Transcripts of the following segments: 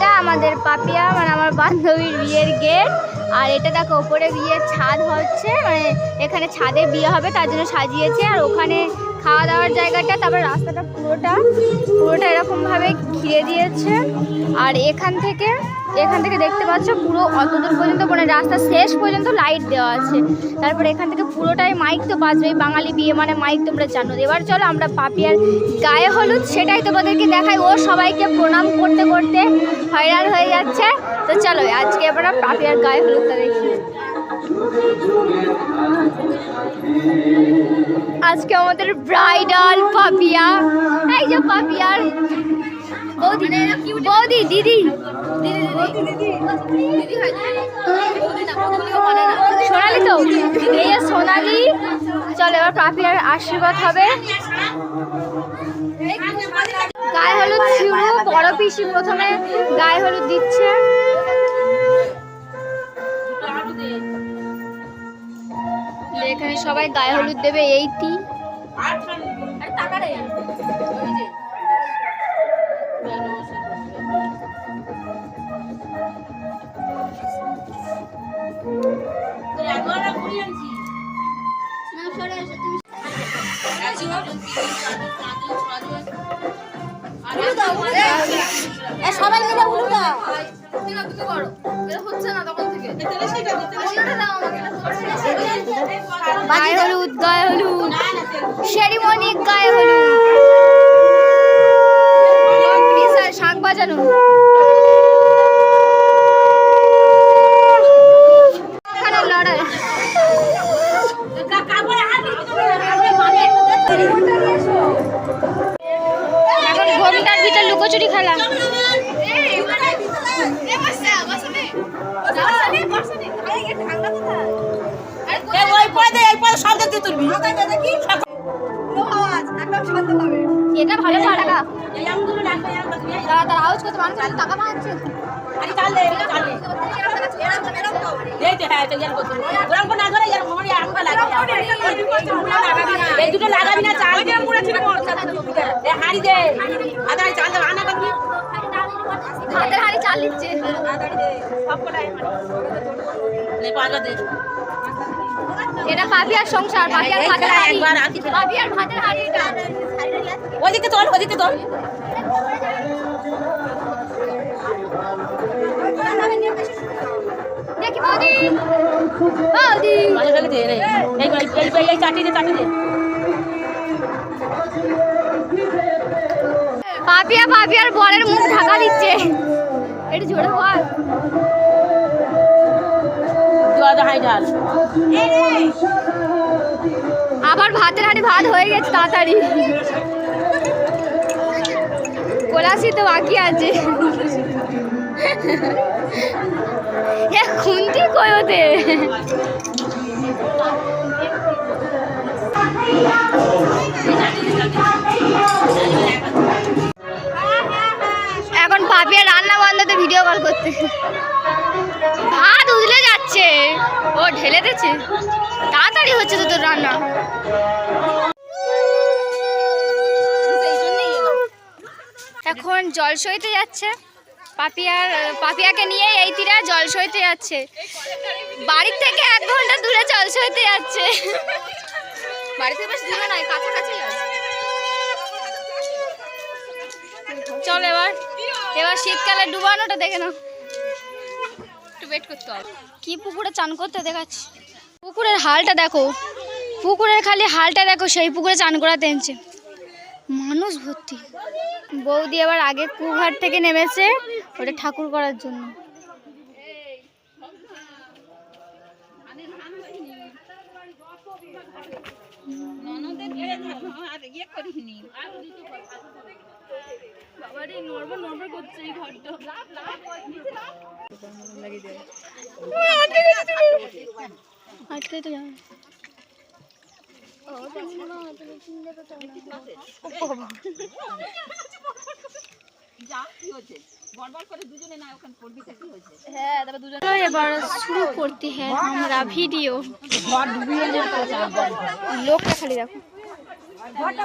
এটা আমাদের পাপিয়া মানে আমার বান্ধবীর বিয়ের গেট। আর এটা দেখো, ওপরে বিয়ের ছাদ হচ্ছে মানে এখানে ছাদে বিয়ে হবে, তার জন্য সাজিয়েছে। আর ওখানে খাওয়া দাওয়ার জায়গাটা, তারপর রাস্তাটা পুরোটা পুরোটা এরকমভাবে ঘিরে দিয়েছে। আর এখান থেকে এখান থেকে দেখতে পাচ্ছ পুরো অত দূর পর্যন্ত মানে রাস্তা শেষ পর্যন্ত লাইট দেওয়া আছে। তারপরে এখান থেকে পুরোটাই মাইক তো বাজবে বাঙালি বিয়ে মানে মাইক তোমরা জানো। এবার চলো আমরা পাপিয়ার গায়ে হলুদ, সেটাই তোমাদেরকে দেখাই। ও সবাইকে প্রণাম করতে করতে হয়রান হয়ে যাচ্ছে। তো চলো, আজকে আমরা পাপিয়ার গায়ে হলুদটা দেখি। আজকে আমাদের ব্রাইডাল পাপিয়া। এই যে পাপিয়ার বৌদি বৌদি দিদি। সোনালি তো? এই সোনালি। চল এবার পাপিয়ার আশীর্বাদ হবে। গায়ে হলুদ শুরু বড় পিসি প্রথমে গায়ে হলুদ দিচ্ছে। এখানে সবাই গায়ে হলুদ দেবে এইটি সবাই মিলে উলু দাও গায়ে হলুদ গায়ে হলুদ সেরিমনি গায়ে হলুদ কম্পিটিশন শাঁখ বাজানো এখানে লড়াই এখন ঘোমটার ভিতর লুকোচুরি খেলা এটা ভালো টাকা তারা তারা আউজ করতে মানুষ টাকা পাচ্ছে এই দুটো লাগাবি না। চাল হাড়ি দে। আদায় চাল দেবো আনা করবি হাতের হাড়ি চাল দিচ্ছে। এটা পাপিয়ার সংসার পাপিয়ার ভাতের হাড়ি। পাপিয়ার ভাতের হাড়ি ওইদিকে তোল ওইদিকে তোল। দেখি বৌদি। বৌদি। মাঝে ফেলে দে রে। এই এই এই চাটি দে চাটি দে। পাপিয়া পাপিয়ার বরের মুখ ঢাকা দিচ্ছে। একটু জোরে বল। আবার ভাতের হাড়ি, ভাত হয়ে গেছে তাড়াতাড়ি। কোলাসি তো বাকি আছে। এ, খুন্তি কই ওতে? এখন পাপিয়া রান্না বন্ধতে ভিডিও কল করতে ঢেলে দিচ্ছে? তাড়াতাড়ি হচ্ছে তো তোর রান্না। এখন জল সইতে যাচ্ছে। পাপিয়ার, পাপিয়াকে নিয়ে এই তীরা জল সইতে যাচ্ছে। বাড়ির থেকে এক ঘণ্টা দূরে জল সইতে যাচ্ছে। বাড়িতে বেশ দূরে নয় চল এবার এবার শীতকালে ডুবানোটা দেখে নাও। ওয়েট করতে হবে। কি পুকুরে চান করতে দেখাচ্ছি? পুকুরের হালটা দেখো। পুকুরের খালি হালটা দেখো সেই পুকুরে চান করাতে এনেছে। মানুষ ভর্তি। বৌদি আবার আগে কুঘাট থেকে নেমেছে ওটা ঠাকুর করার জন্য। এবার শুরু করতে হ্যাঁ আমরা ভিডিও লোকটা খালি দেখো। ঘরটা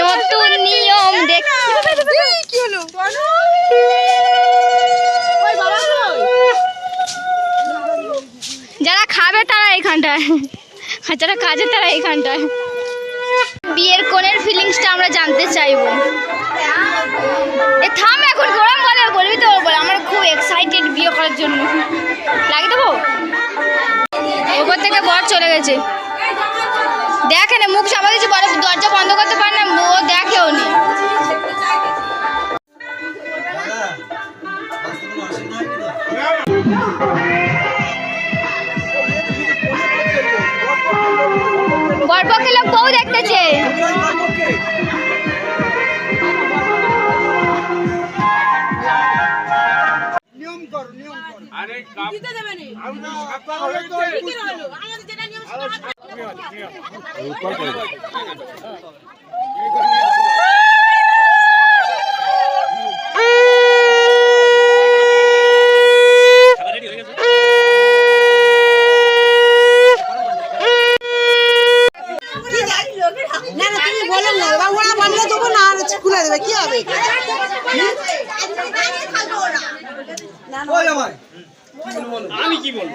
নতুন নিয়ম দেখ হলো যারা খাবে তারা এইখানটায়। আর যারা কাজে তারা এইখানটায়। বিয়ের কোণের ফিলিংসটা আমরা জানতে চাইব। এ থাম এখন, গরম বলে বলবি তো বলে, আমার খুব এক্সাইটেড বিয়ে করার জন্য। লাগিয়ে দেবো ওপর থেকে বর চলে গেছে। দেখে না মুখ সামনে দিচ্ছে বলে দরজা বন্ধ করতে পারে না ও দেখেও নি। বরপক্ষে লোক বউ দেখতেছে। দিতে দেবে নি। আমাদের যেটা নিয়ম খুলে দেবে কি হবে আমি কি বলব